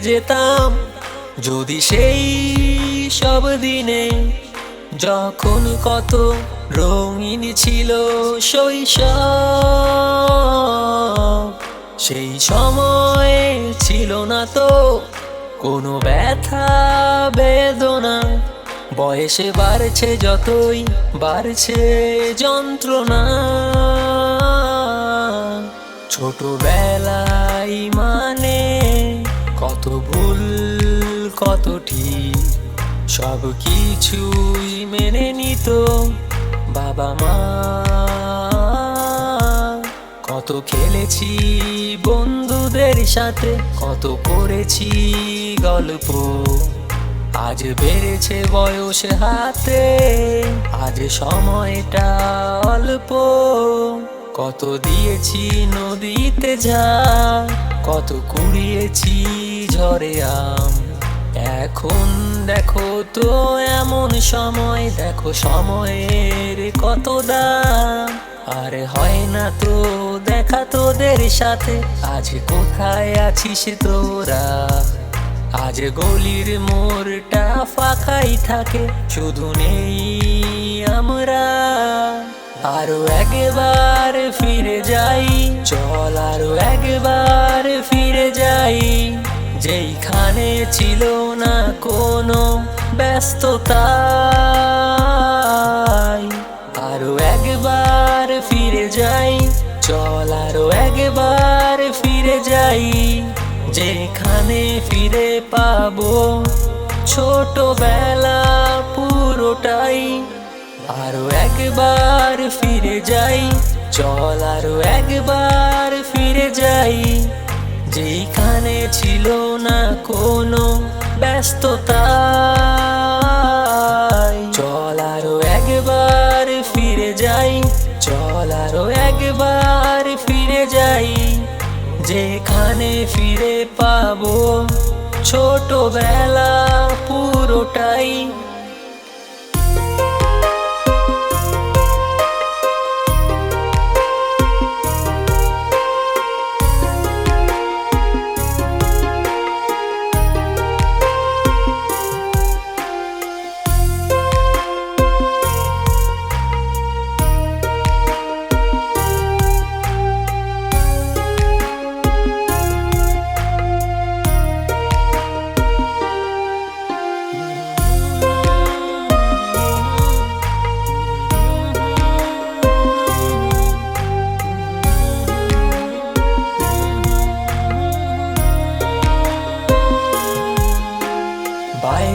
যেতাম। যদি সেই সব দিনে যখন কত রঙিন ছিল শৈশব, সেই সময়ে ছিল না তো কোনো ব্যথা, বেদনা। বয়সে বাড়ছে যতই বাড়ছে যন্ত্রণা। ছোটবেলায় মানে ভুল, কত ঠিক, সব কিছুই মেনে নিত বাবা মা। কত খেলেছি বন্ধুদের সাথে, কত করেছি গল্প। আজ বেড়েছে বয়স হাতে, আজ সময়টা অল্প। কত দিয়েছি নদীতে যা কত কুড়িয়েছি ঝরে আম। এখন দেখো তো এমন সময়, দেখো সময়ের কত দাম। আরে হয় না তো, দেখা তোদের সাথে, আজ কোথায় আছিস তোরা? আজ গলির মোড়টা ফাঁকাই থাকে, শুধু নেই আমরা। আরও একবার ফিরে যাই, চল আরও একবার ফিরে যাই। যেইখানে ছিল না কোনো ব্যস্ততা। আরও একবার ফিরে যাই, চল আরও একবার ফিরে যাই। যেখানে ফিরে পাবো, ছোটবেলা পুরোটাই। আরও একবার ফিরে যাই, চল আরও একবার ফিরে যাই। যেখানে ছিল না কোনো ব্যস্ততা। চল আরও একবার ফিরে যাই, চল আরও একবার ফিরে যাই। যেখানে ফিরে পাবো ছোটবেলা পুরোটাই।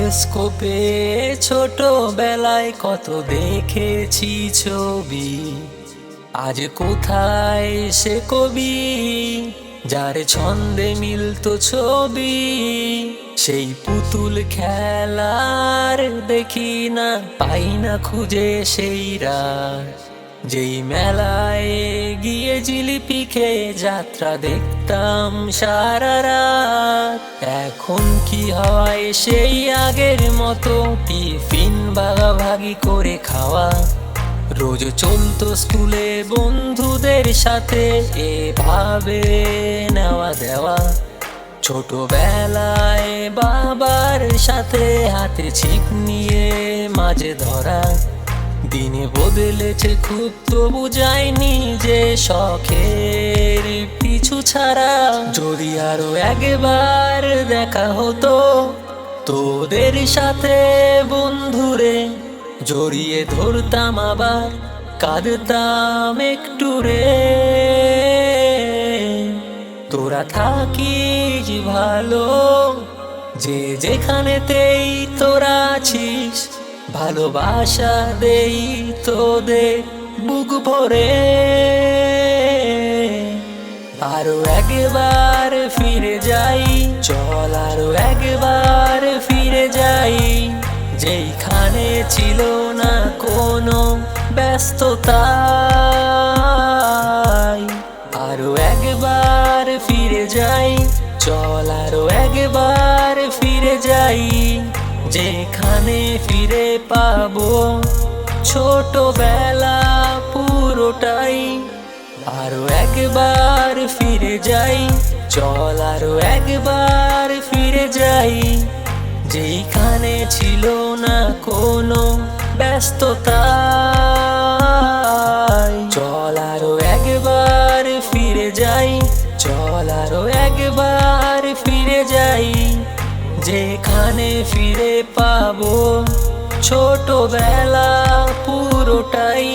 বায়োস্কোপে ছোটবেলায় কত দেখেছি ছবি। আজ কোথায় সে কবি? যার ছন্দে মিলতো ছবি। সেই পুতুল খেলার দেখি না, পাই না খুঁজে সেই রাত। যেই মেলায় গিয়ে জিলিপি খেয়ে যাত্রা দেখতাম সারা রাত। এখন কি হয় সেই আগের মতো টিফিন ভাগাভাগি করে খাওয়া। রোজ চলতো স্কুলে বন্ধুদের সাথে এভাবে নেওয়া দেওয়া। ছোটবেলায় বাবার সাথে হাতে ছিপ নিয়ে মাঝে ধরা। দিনে বদলেছে খুব, তবু যায়নি যে শখের পিছু ছাড়া। যদি আরও একবার দেখা হতো তোদের সাথে বন্ধুরে, জড়িয়ে ধরতাম আবার, কাঁদতাম একটু রে। তোরা থাকিস ভালো, যে যেখানেতেই তোরা আছিস ভালোবাসা দেই তোদের বুক ভরে। আরও একবার ফিরে যাই, চল আরও একবার ফিরে যাই। যেইখানে ছিল না কোনো ব্যস্ততা, আরও একবার ফিরে যাই, চল আরও একবার ফিরে যাই। যেখানে ফিরে পাবো, ছোটবেলা পুরোটাই। আরও একবার ফিরে যাই, চল আরও একবার ফিরে যাই। যেখানে ছিল না কোনো ব্যস্ততা, চল আরও একবার ফিরে যাই, চল আরও একবার ফিরে যাই। যেখানে ফিরে পাবো ছোটবেলা পুরোটাই।